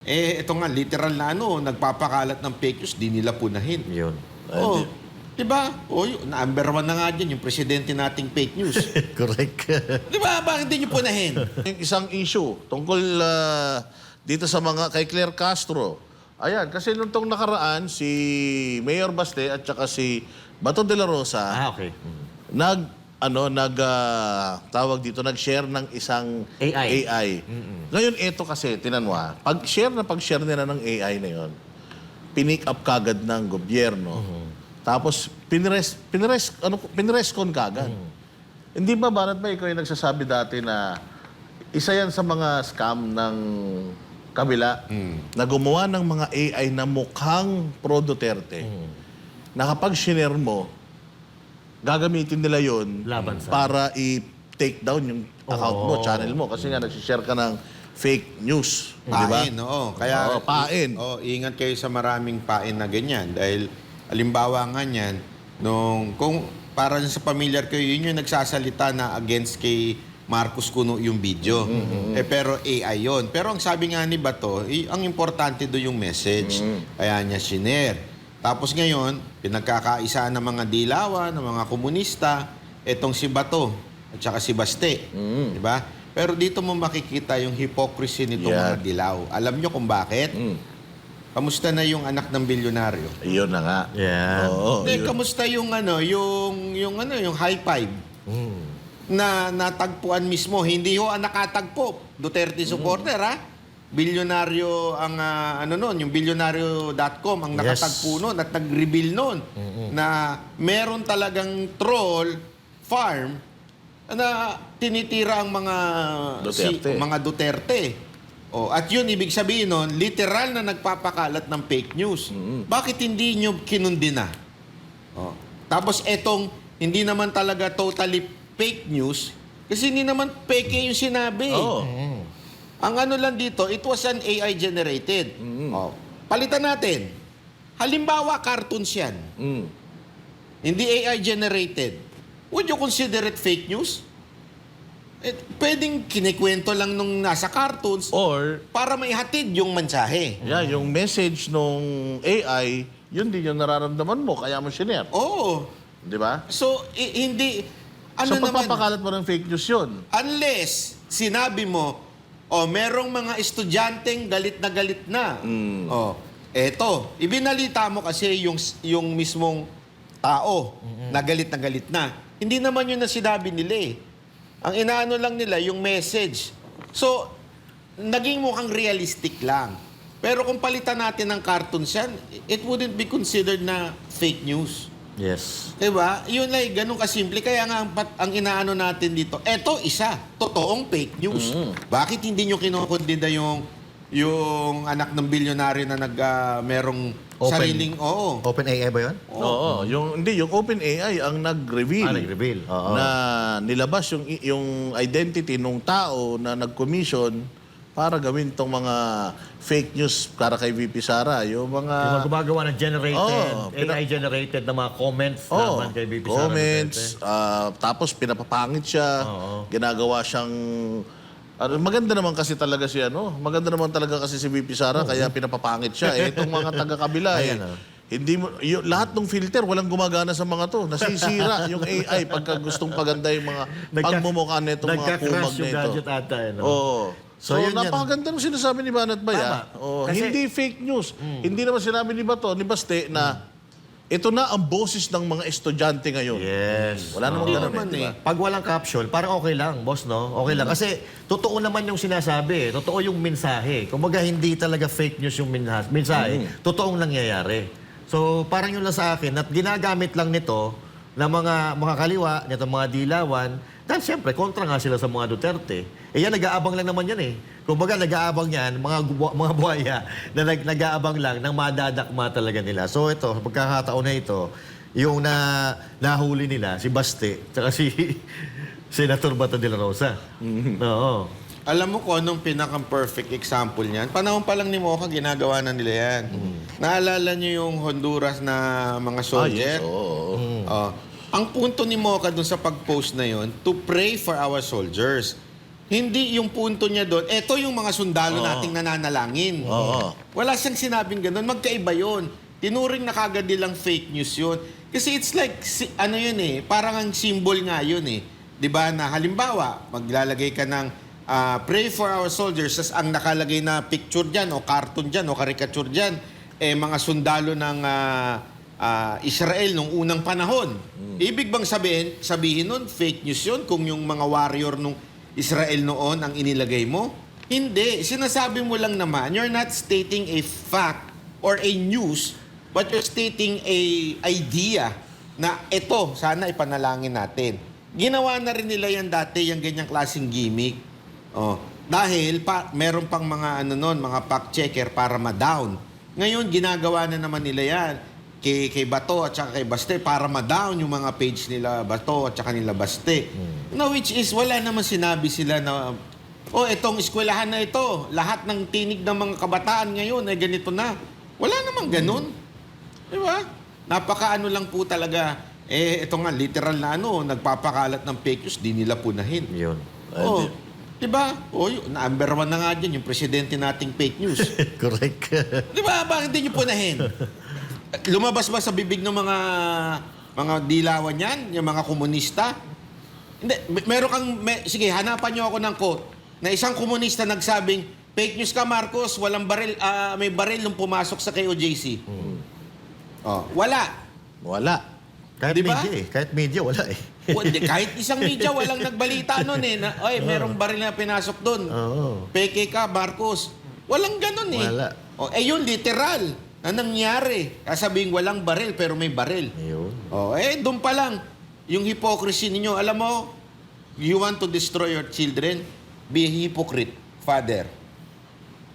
Eh, ito nga, literal na ano, nagpapakalat ng fake news, di nila punahin. Yun. Oh, di ba? Oh, yun, number one na nga dyan, yung presidente nating fake news. Correct. di ba? Bakit di nyo punahin? Yung isang issue tungkol ah, dito sa mga kay Claire Castro. Ayan, kasi nung tong nakaraan, si Mayor Baste at saka si Bato de la Rosa, ah, okay. Mm. nag, ano, nag, ah, tawag dito, nag-share ng isang AI. AI. Ngayon, ito kasi, tinan mo ha, pag-share na pag-share nila ng AI na yon, pinick up kagad ng gobyerno. Tapos, pinres, pinres, ano, pinreskon kagad. Hindi ba, Banat ba, ikaw yung nagsasabi dati na isa yan sa mga scam ng kabila na gumawa ng mga AI na mukhang pro Duterte. Na kapag shinare mo, gagamitin nila yon Laban sa- para i-take down yung account mo, channel mo. Kasi nga, nagsishare ka ng fake news. Di ba? Pain, oo. Kaya, Oo, pain. Oh, ingat kayo sa maraming pain na ganyan. Dahil, alimbawa nga niyan, nung, kung para sa familiar kayo, yun yung nagsasalita na against kay Marcos Kuno yung video. Eh, pero AI yon. Pero ang sabi nga ni Bato, eh, ang importante do yung message. Kaya niya shinare. Tapos ngayon, pinagkakaisa ng mga dilawan, ng mga komunista, etong si Bato at saka si Baste. Di ba? Pero dito mo makikita yung hypocrisy nitong Yeah. mga dilaw. Alam nyo kung bakit? Mm. Kamusta na yung anak ng bilyonaryo? Iyon na nga. Yan. Oo. Hindi, yun. kamusta yung ano, yung yung ano, yung high five Mm. na natagpuan mismo. Hindi ho ang nakatagpo. Duterte supporter ha. Bilyonaryo ang ah, ano noon, yung bilyonaryo.com ang Yes. nakatagpo noon at nag-reveal noon na meron talagang troll farm na tinitira ang mga Duterte. mga Duterte. Oh, at yun ibig sabihin noon, literal na nagpapakalat ng fake news. Bakit hindi nyo kinundi na? Oh. Tapos etong hindi naman talaga totally fake news kasi hindi naman fake yung sinabi. Oo. Ang ano lang dito, it was an AI generated. Oh. Palitan natin. Halimbawa, cartoons yan. Mm. Hindi AI generated. Would you consider it fake news? Eh, pwedeng kinikwento lang nung nasa cartoons Or, para maihatid yung mensahe. yeah, yung message nung AI, yun din yung nararamdaman mo, kaya mo shinare. Oo. Di ba? So, i- hindi... Ano so, naman? pagpapakalat mo ng fake news yun. Unless sinabi mo, oh, merong mga estudyanteng galit na galit na. Oh, eto, ibinalita mo kasi yung yung mismong tao na galit na galit na. Hindi naman yun na sinabi nila eh. Ang inaano lang nila yung message. So, naging mukhang realistic lang. Pero kung palitan natin ng cartoons yan, it wouldn't be considered na fake news. Yes. Diba? Yun lang, ganun kasimple. Kaya nga, ang, ang inaano natin dito, eto isa, totoong fake news. Bakit hindi nyo kinukundida yung yung anak ng bilyonaryo na nag, ah, merong Open. sariling, oo. Open AI ba yun? Oo. Yung, hindi, yung OpenAI ang nag-reveal. Ah, nag-reveal. Oo. Na nilabas yung, yung identity ng tao na nag-commission para gawin tong mga fake news para kay VP Sara. Yung mga... Yung mga gumagawa ng generated, pina- AI-generated na mga comments Oh, laban kay BP Sara comments, ah, tapos pinapapangit siya, Oo. ginagawa siyang ano, maganda naman kasi talaga si ano, maganda naman talaga kasi si VP Sara kaya pinapapangit siya. Eh, itong mga taga-kabila eh. Ayan, oh. Hindi mo yung, lahat ng filter walang gumagana sa mga to. Nasisira yung AI pagka gustong paganda yung mga Nagka- pagmumukha nitong mga nagka-crash kumag yung nito. gadget ata, eh, no? Oo. So, So, yun napakaganda ng sinasabi ni Banat Baya. Oo, Kasi- hindi fake news. Hindi naman sinabi ni Bato, ni Baste na ito na ang boses ng mga estudyante ngayon. Yes. Wala namang Hindi ganun naman eh, eh. Pag walang caption, parang okay lang, boss, no? Okay lang. Kasi totoo naman yung sinasabi. eh. Totoo yung mensahe. Kumbaga, hindi talaga fake news yung mensahe. Totoong nangyayari. So, parang yun lang sa akin, at ginagamit lang nito ng mga, mga kaliwa, nito mga dilawan, dahil siyempre, kontra nga sila sa mga Duterte. Eh yan, nag-aabang lang naman yan eh. Kumbaga, nag-aabang yan, mga, mga buhaya na nag, nag-aabang lang ng madadakma talaga nila. So ito, pagkakataon na ito, yung na, nahuli nila, si Baste, tsaka si Senator Bato de la Rosa. Oo. Alam mo kung anong pinaka-perfect example niyan? Panahon pa lang ni Mocha, ginagawa na nila yan. Naalala niyo yung Honduras na mga Ah, soldier? yes, oo. Oh. Ang punto ni Mocha dun sa pag-post na yon to pray for our soldiers. Hindi yung punto niya doon, eto yung mga sundalo nating nananalangin. Oo. Wala siyang sinabing ganun. Magkaiba yun. Tinuring na kagad nilang fake news yun. Kasi it's like, si- ano yun eh, parang ang symbol nga yun eh. 'Di ba na halimbawa, maglalagay ka ng ah, pray for our soldiers, tas ang nakalagay na picture dyan, o cartoon dyan, o caricature dyan, eh mga sundalo ng ah, ah, Israel nung unang panahon. Ibig bang sabihin, sabihin nun, fake news yun kung yung mga warrior nung Israel noon ang inilagay mo? Hindi. Sinasabi mo lang naman, you're not stating a fact or a news, but you're stating a idea na ito, sana ipanalangin natin. Ginawa na rin nila yan dati, yung ganyang klaseng gimmick. Oh, dahil pa, meron pang mga ano nun, mga fact checker para ma-down. Ngayon, ginagawa na naman nila yan kay, kay Bato at saka kay Baste para ma-down yung mga page nila Bato at saka nila Baste. Na which is, wala naman sinabi sila na Oh, itong eskwelahan na ito, lahat ng tinig ng mga kabataan ngayon ay ganito na. Wala namang ganun. Di ba? Napakaano lang po talaga. Eh, ito nga, literal na ano, nagpapakalat ng fake news, di nila punahin. Yun. Oh, di ba? Oh, yun, number one na nga dyan, yung presidente nating fake news. Correct. di ba? Bakit di nyo punahin? Lumabas ba sa bibig ng mga mga dilawan yan? Yung mga komunista? Hindi, meron kang, may- sige, hanapan nyo ako ng quote na isang komunista nagsabing, fake news ka Marcos, walang baril, ah, may baril nung pumasok sa KOJC. Oh, wala. Wala. Kahit Di ba? media eh. Kahit media, wala eh. Hindi, kahit isang media, walang nagbalita nun eh. Na, Oy, merong baril na pinasok doon. Oo. Peke ka, Marcos. Walang ganun eh. Wala. O, eh yun, literal. Na nangyari. Kasabing walang baril, pero may baril. Yun. O, eh, doon pa lang. Yung hypocrisy ninyo, alam mo, you want to destroy your children, be a hypocrite, father.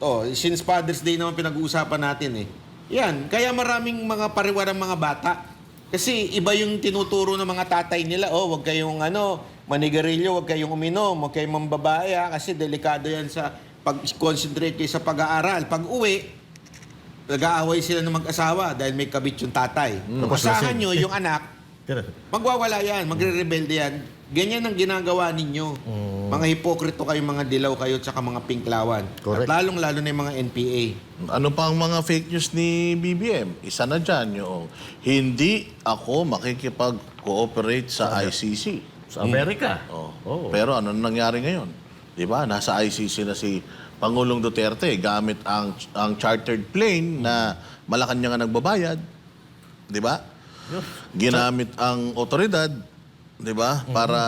Oh, since Father's Day naman pinag-uusapan natin eh. Yan, kaya maraming mga pariwarang mga bata. Kasi iba yung tinuturo ng mga tatay nila, oh, wag kayong ano, manigarilyo, wag kayong uminom, wag kayong mambabae kasi delikado yan sa pag-concentrate kayo sa pag-aaral. Pag uwi, nag-aaway sila ng mag-asawa dahil may kabit yung tatay. Tapos Basahan lasing. nyo yung anak, magwawala yan, magre-rebelde yan. Ganyan ang ginagawa ninyo. Mga hipokrito kayo, mga dilaw kayo, tsaka mga pinklawan. Correct. At lalong-lalo na yung mga NPA. Ano pa ang mga fake news ni BBM? Isa na dyan yung hindi ako makikipag-cooperate sa ICC. Sa Amerika. Oh. Oo. Pero ano nangyari ngayon? 'Di ba? Nasa ICC na si Pangulong Duterte gamit ang ang chartered plane na Malacanang ang nagbabayad. 'Di ba? Ginamit ang otoridad, 'di ba? Para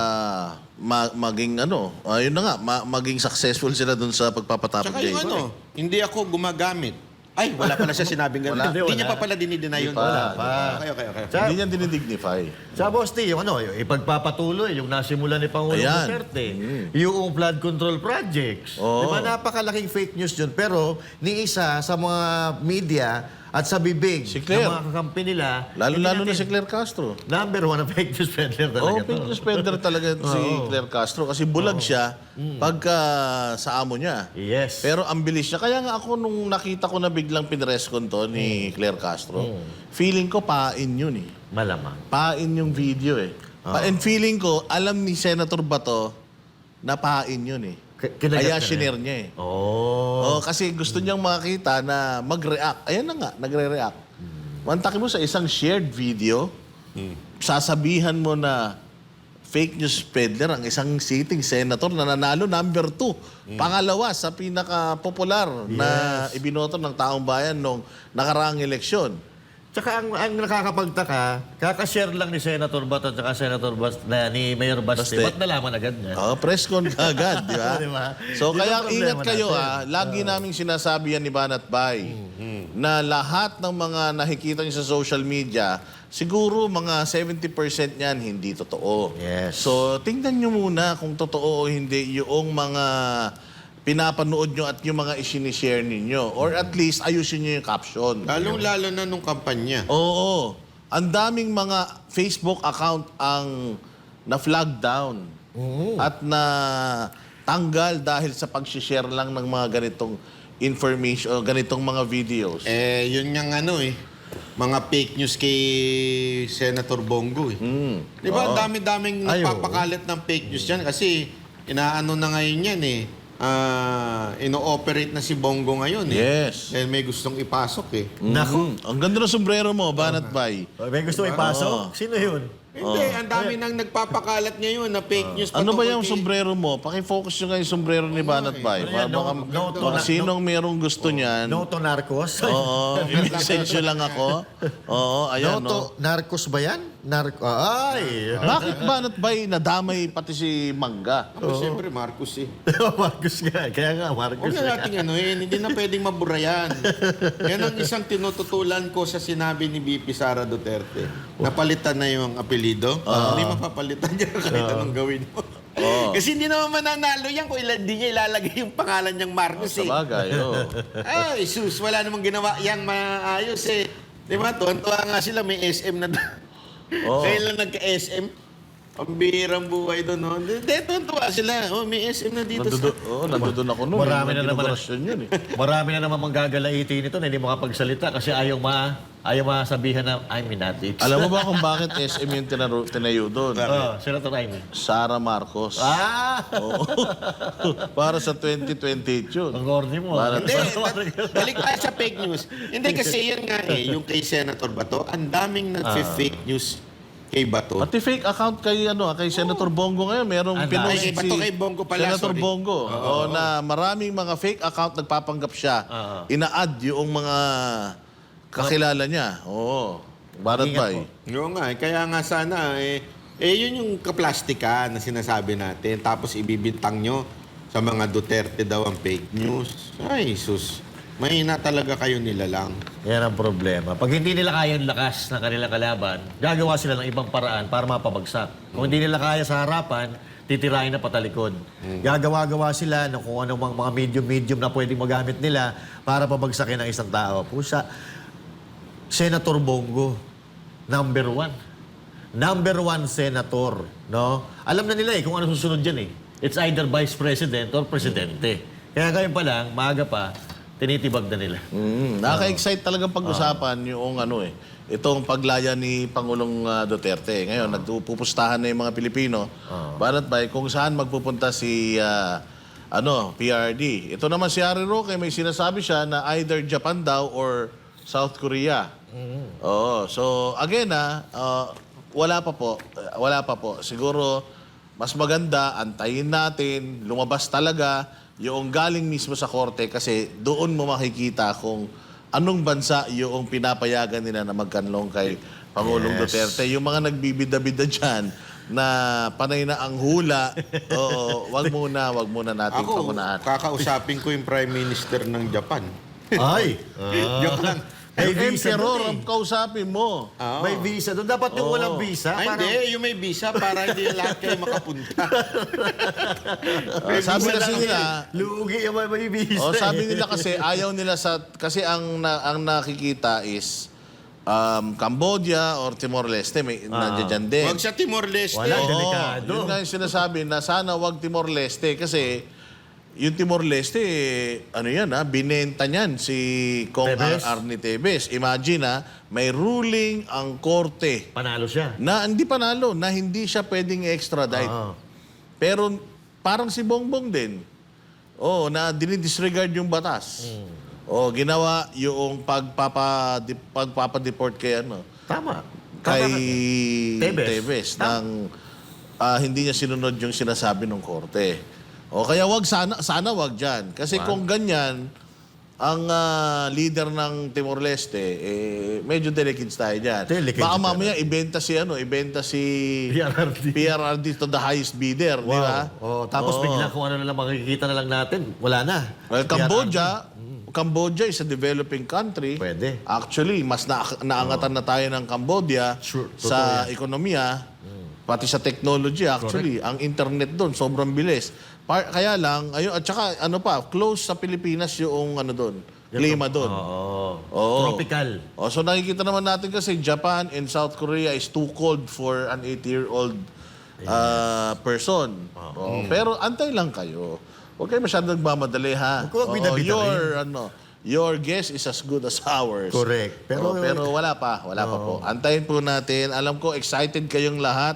ma- maging ano, ayun na nga, ma- maging successful sila dun sa pagpapatapos Tsaka yung ano, hindi ako gumagamit. Ay, wala pala siya sinabing gano'n. Wala. Hindi Wala. niya pa pala dinideny yun. Hindi pa. pa. Okay, okay, okay. Sa- Hindi niya dinidignify. Sa Bosti, yung ano, yung ipagpapatuloy, yung nasimula ni Pangulong Ayan. Duterte, yung flood control projects. Oo. Di ba napakalaking fake news yun? Pero ni isa sa mga media at sa bibig Si Claire. ng mga kakampi nila, Lalo-lalo hindi na si Claire Castro. Number one na fake news peddler talaga oh, to. spender talaga si Claire Castro kasi bulag siya pagka sa amo niya. Yes. Pero ang bilis niya. Kaya nga ako nung nakita ko na biglang pinreskon to ni Claire Castro, feeling ko pain yun eh. Malamang. Pain yung video eh. Pa- and feeling ko, alam ni Senator Bato na pain yun eh. Kinagat Kaya ka na shinare niya eh. Oh. Oh, kasi gusto niyang makita na mag-react. Ayan na nga, nagre-react. Mantaki mo sa isang shared video, sasabihan mo na fake news peddler ang isang sitting senator na nanalo number two. Pangalawa sa pinaka-popular na ibinoto ng taong bayan nung nakaraang eleksyon. Tsaka ang, ang nakakapagtaka, kakashare lang ni Senator Bato at saka Senator Bast, na, ni Mayor Baste. Baste. Ba't nalaman agad niya? Oh, press con ka agad, di ba? Di ba? So Yun kaya ingat kayo natin. ah, lagi naming sinasabi yan ni Banat Bay na lahat ng mga nakikita niyo sa social media, siguro mga 70% niyan hindi totoo. Yes. So tingnan niyo muna kung totoo o hindi yung mga pinapanood nyo at yung mga isinishare ninyo. Or at least ayusin nyo yung caption. Lalong-lalo na nung kampanya. Oo. Ang daming mga Facebook account ang na-flag down. At na tanggal dahil sa pag-share lang ng mga ganitong information, o ganitong mga videos. Eh, yun yung ano eh. Mga fake news kay Senator Bongo eh. Mm. Di ba? Ang dami-daming Ay, oo. nagpapakalat ng fake news yan kasi inaano na ngayon yan eh. Ah, ino-operate na si Bongo ngayon eh. Yes. Dahil may gustong ipasok eh. Naku. Mm, Ang ganda ng sombrero mo, Banat Bay. May gusto ipasok? Sino yun? Hindi, ang dami nang nagpapakalat ngayon na fake news. Ano ba patungkol yung kay- sombrero mo? Paki-focus nyo nga yung sombrero ni Banat Bay. Ano Para yan? baka, No- no to na- sinong merong gusto niyan. No to narcos? Oo, i-message nyo lang ako. Oo, ayan, no no. to narcos ba yan? Narco ay. Bakit Banat Bay nadamay pati si Mangga? Ako, siyempre, Marcos eh. Marcos nga. Kaya nga, Marcos. Huwag na natin ano eh, hindi na pwedeng mabura yan. Yan ang isang tinututulan ko sa sinabi ni BP Sara Duterte. Napalitan na yung apelido. Hindi mapapalitan yan kahit anong gawin mo. Kasi hindi naman mananalo yan kung ilan, di niya ilalagay yung pangalan niyang Marcos eh. Sa bagay, oo. Ay, sus, wala namang ginawa yang maayos eh. Di ba? Tuwan-tuwa nga sila, may SM na Oo. Kailan nagka-SM? Ang bihirang buhay doon, no? Hindi, tuwan-tuwa sila. Oh, may SM na dito Nandoon, sa... oh, nandoon ako noon. Marami na naman. Yun eh. Marami na naman manggagalaiti nito na hindi makapagsalita kasi ayaw ma ayaw masabihan na I'm minatics. Alam mo ba kung bakit SM yung tinaro, tinayo doon? Oh, Senator Amy. Sara Marcos. Ah! Oo. Para sa 2028 yun. Ang gordi mo. Para- Hindi, balik tayo sa fake news. Hindi kasi yan nga eh, yung kay Senator Bato, ang daming nag-fake news kay Bato. Pati fake account kay ano, kay Senator Bongo ngayon, merong Ang pinost dami. Ay, bato kay Bongo pala, Senator sorry. Bongo. Oo, na maraming mga fake account nagpapanggap siya. Oo. Ina-add yung mga kakilala niya. Oo. Barat Ingat ba po. Oo nga, eh, kaya nga sana eh, eh yun yung kaplastika na sinasabi natin. Tapos ibibintang nyo sa mga Duterte daw ang fake news. Ay, sus. Mahina talaga kayo nila lang. Yan ang problema. Pag hindi nila kaya ang lakas ng kanilang kalaban, gagawa sila ng ibang paraan para mapabagsak. Kung hindi nila kaya sa harapan, titirahin na patalikod. Gagawa-gawa sila ng kung anong mga mga medium-medium na pwedeng magamit nila para pabagsakin ang isang tao. Pusa, Senator Bongo, number one. Number one senator, no? Alam na nila eh kung ano susunod dyan eh. It's either vice president or presidente. Kaya ngayon pa lang, maaga pa, tinitibag na nila. Mm, nakaka-excite talagang pag-usapan yung ano eh. Itong paglaya ni Pangulong ah, Duterte. Ngayon, nagpupustahan na yung mga Pilipino. Barat ba, kung saan magpupunta si ah, ano, PRD. Ito naman si Harry Roque, may sinasabi siya na either Japan daw or South Korea. Oo. So, again ah, ah, wala pa po. Ah, Wala pa po. Siguro, mas maganda, antayin natin, lumabas talaga yung galing mismo sa korte kasi doon mo makikita kung anong bansa yung pinapayagan nila na magkanlong kay Pangulong Yes. Duterte. Yung mga nagbibida-bida dyan na panay na ang hula, oo, wag muna, wag muna natin Ako, pangunahan. kakausapin ko yung Prime Minister ng Japan. Ay! Joke lang. May visa doon eh. ang kausapin mo. Oo. May visa doon. Dapat yung walang visa. Ay, parang- hindi. Yung may visa para hindi lahat kayo makapunta. Ah, sabi kasi nila, Lugi yung may, may visa. Oh, sabi eh. nila kasi ayaw nila sa kasi ang na, ang nakikita is um, Cambodia or Timor Leste may nandiyan din. Huwag sa Timor-Leste. Wala, Oo, delikado. Yun nga yung sinasabi na sana wag Timor Leste kasi yung Timor Leste, eh, ano yan ha, binenta niyan si Kong Tevez? Ar- Arnie Tevez. Imagine ha, may ruling ang korte Panalo siya. na hindi panalo, na hindi siya pwedeng extradite. Ah. Pero parang si Bongbong din. Oh, na dinidisregard yung batas. Oh, ginawa yung pagpapa pagpapa-deport kay ano, Tama. kay Tevez. Tevez, ng ah, hindi niya sinunod yung sinasabi ng korte. O kaya wag sana sana wag diyan kasi kung ganyan ang ah, leader ng Timor Leste eh medyo delicate tayo diyan. Baka mamaya ibenta si ano, ibenta si PRRD. PRRD to the highest bidder, di ba? Oh, tapos Oo. bigla kung ano na lang makikita na lang natin, wala na. Well, Cambodia, Cambodia is a developing country. Pwede. Actually, mas na naangatan na tayo ng Cambodia Sure, sa ekonomiya, pati sa technology actually. Ang internet doon, sobrang bilis. Pa- kaya lang, ayun, at saka ano pa, close sa Pilipinas yung ano doon, klima doon. Oo. Oo. Tropical. Oh, so nakikita naman natin kasi Japan and South Korea is too cold for an 80-year-old uh, person. Oh, Pero antay lang kayo. Huwag kayo masyadong nagmamadali ha. Huwag ko Oo, your, ano, your guess is as good as ours. Correct. Pero- Pero, pero wala pa, wala pa po. Antayin po natin. Alam ko, excited kayong lahat.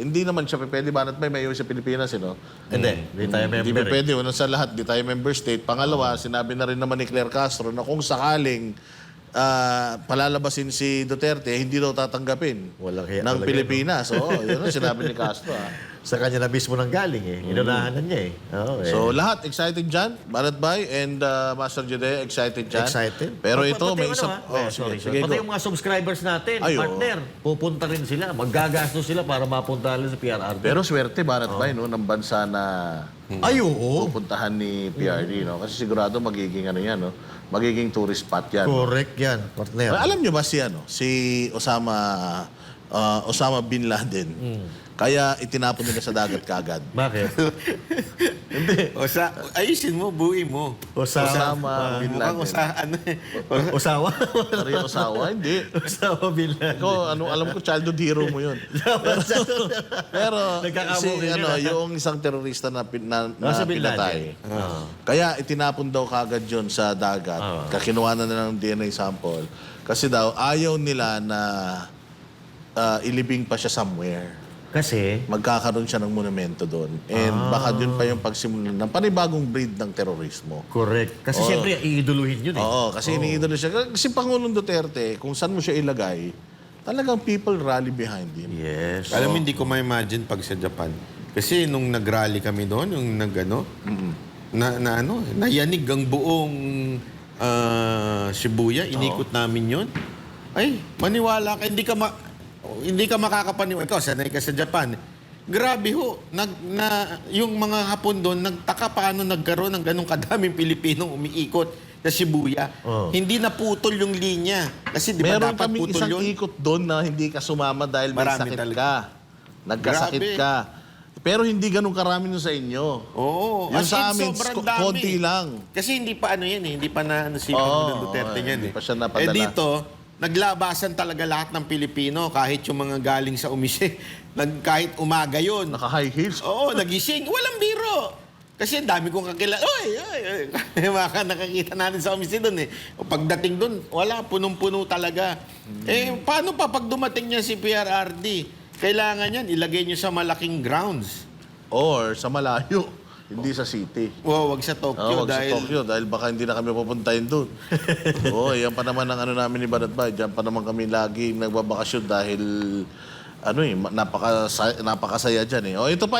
Hindi naman siya pwede banat may may sa Pilipinas, eh, no? Hindi, hindi tayo Hindi member. pa eh. pwede. Una sa lahat, di tayo member state. Pangalawa, sinabi na rin naman ni Claire Castro na kung sakaling ah, palalabasin si Duterte, hindi daw tatanggapin Walang hiya ng talaga, Pilipinas. Oo, yun ang sinabi ni Castro. ah. Sa kanya na mismo nang galing eh. Inunahan na niya eh. Oo, eh. So lahat excited dyan, Barat Bay and uh, Master Jede excited dyan. Excited. Pero Pa- ito pati may yung isa... ano, ah, oh, eh, sige, sorry, sige, sorry. Pati go. yung mga subscribers natin, Ay, oo. partner, pupunta rin sila. Maggagastos sila para mapunta rin sa PRRD. Pero swerte, Barat Oh. Bay, no, ng bansa na Ay, oo. pupuntahan ni PRD, no? Kasi sigurado magiging ano yan, no? Magiging tourist spot yan. Correct yan, partner. Alam nyo ba si ano, si Osama uh, Osama bin Laden? Hmm. Kaya itinapon nila sa dagat kagad. Bakit? O sa, ayusin mo, buuin mo. Osama Osama bin Mukhang Laden. usa, ano eh. Usawa? Ari Osawa, hindi. Usawa Bin Laden. Ikaw, ano, alam ko, childhood hero mo yun. Pero Nagkakamukha si, yun, ano, yung isang terorista na, pin, na, na Nasa pinatay. Ah. kaya itinapon daw kagad yun sa dagat. Ah. Kakinuha na nila ng DNA sample. Kasi daw, ayaw nila na ah, ilibing pa siya somewhere. Kasi, Magkakaroon siya ng monumento doon. And Ah. baka doon pa yung pagsimula ng panibagong breed ng terorismo. correct. Kasi siyempre, iiduluhin yun eh. Oo, kasi iniidolo siya. Kasi Pangulong Duterte, kung saan mo siya ilagay, talagang people rally behind him. Yes. Alam mo, hindi ko ma-imagine pag sa Japan. Kasi nung nag-rally kami doon, yung nag ano, na, na ano, nayanig ang buong ah, Shibuya, inikot namin yun. Ay, maniwala ka, hindi ka ma, hindi ka makakapaniwala. Ikaw, sanay ka sa Japan. Grabe ho, nag, na, yung mga Hapon doon, nagtaka paano nagkaroon ng ganong kadaming Pilipinong umiikot sa Shibuya. Oo. Hindi naputol yung linya. Kasi di ba Meron dapat kaming putol isang yun? ikot doon na hindi ka sumama dahil may Marami sakit talaga. ka. Nagkasakit Grabe. ka. Pero hindi ganun karami nun sa inyo. Oo. Yung As sa in, amin, sobrang ko- dami. konti lang. Kasi hindi pa ano yan eh, hindi pa na ano si Oo, Pangulong Duterte yan hindi eh. pa siya napadala. Eh dito, naglabasan talaga lahat ng Pilipino, kahit yung mga galing sa umise, nag, kahit umaga yun. Naka-high heels. Oo, nagising. Walang biro. Kasi ang dami kong kakilala. Oy, oy, oy. Mga nakakita natin sa umise doon eh. Pagdating doon, wala, punong-puno talaga. Eh, paano pa pag dumating niya si PRRD? Kailangan yan, ilagay niyo sa malaking grounds. Or sa malayo. Hindi sa city. Wow, wag sa Oh, Tokyo wag dahil... sa Tokyo dahil baka hindi na kami pupuntahin doon. Oo, yan pa naman ang ano namin ni Barat Bay. Diyan pa naman kami lagi nagbabakasyon dahil ano eh, napaka, napakasaya dyan eh. O ito pa